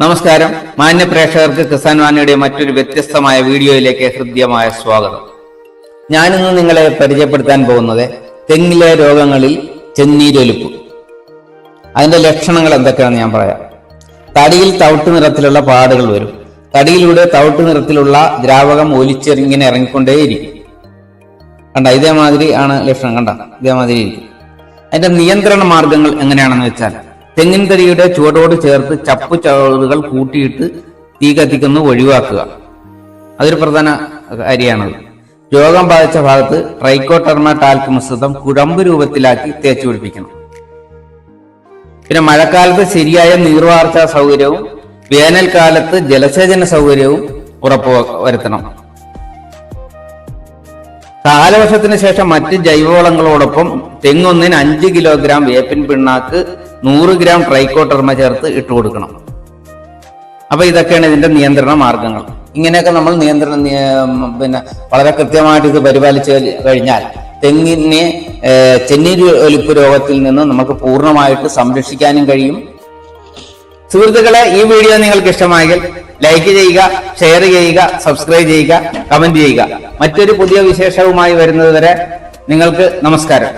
നമസ്കാരം. മാന്യ പ്രേക്ഷകർക്ക് കിസാൻ വാണിയുടെ മറ്റൊരു വ്യത്യസ്തമായ വീഡിയോയിലേക്ക് ഹൃദ്യമായ സ്വാഗതം. ഞാനിന്ന് നിങ്ങളെ പരിചയപ്പെടുത്താൻ പോകുന്നത് തെങ്ങിലെ രോഗങ്ങളിൽ ചെന്നീരൊലിപ്പ്. അതിന്റെ ലക്ഷണങ്ങൾ എന്തൊക്കെയാണെന്ന് ഞാൻ പറയാം. തടിയിൽ തവിട്ട് നിറത്തിലുള്ള പാടുകൾ വരും. തടിയിലൂടെ തവിട്ട് നിറത്തിലുള്ള ദ്രാവകം ഒലിച്ചിങ്ങനെ ഇറങ്ങിക്കൊണ്ടേയിരിക്കും. കണ്ട? ഇതേമാതിരി ആണ് ലക്ഷണം. കണ്ട? ഇതേമാതിരി ഇരിക്കും. അതിന്റെ നിയന്ത്രണ മാർഗങ്ങൾ എങ്ങനെയാണെന്ന് വെച്ചാൽ തെങ്ങിൻ കരിയുടെ ചുവടോട് ചേർത്ത് ചപ്പു ചവറുകൾ കൂട്ടിയിട്ട് തീ കത്തിക്കുന്നത് ഒഴിവാക്കുക. അതൊരു പ്രധാന കാര്യമാണത്. രോഗം ബാധിച്ച ഭാഗത്ത് ട്രൈക്കോട്ടർമ ടാൽക്ക് മിശ്രിതം കുഴമ്പ് രൂപത്തിലാക്കി തേച്ചു പിടിപ്പിക്കണം. പിന്നെ മഴക്കാലത്ത് ശരിയായ നീർവാർച്ച സൗകര്യവും വേനൽക്കാലത്ത് ജലസേചന സൗകര്യവും ഉറപ്പു വരുത്തണം. കാലവർഷത്തിന് ശേഷം മറ്റ് ജൈവവളങ്ങളോടൊപ്പം തെങ്ങൊന്നിന് അഞ്ച് കിലോഗ്രാം വേപ്പിൻ പിണ്ണാക്ക് നൂറ് ഗ്രാം ട്രൈക്കോട്ടർമ ചേർത്ത് ഇട്ട് കൊടുക്കണം. അപ്പൊ ഇതൊക്കെയാണ് ഇതിന്റെ നിയന്ത്രണ മാർഗങ്ങൾ. ഇങ്ങനെയൊക്കെ നമ്മൾ നിയന്ത്രണം പിന്നെ വളരെ കൃത്യമായിട്ട് ഇത് പരിപാലിച്ചു കഴിഞ്ഞാൽ തെങ്ങിനെ ചെന്നീര് ഒലിപ്പ് രോഗത്തിൽ നിന്ന് നമുക്ക് പൂർണമായിട്ട് സംരക്ഷിക്കാനും കഴിയും. സുഹൃത്തുക്കളെ ഈ വീഡിയോ നിങ്ങൾക്ക് ഇഷ്ടമായെങ്കിൽ ലൈക്ക് ചെയ്യുക ഷെയർ ചെയ്യുക സബ്സ്ക്രൈബ് ചെയ്യുക കമന്റ് ചെയ്യുക. മറ്റൊരു പുതിയ വിശേഷവുമായി വരുന്നത് വരെ നിങ്ങൾക്ക് നമസ്കാരം.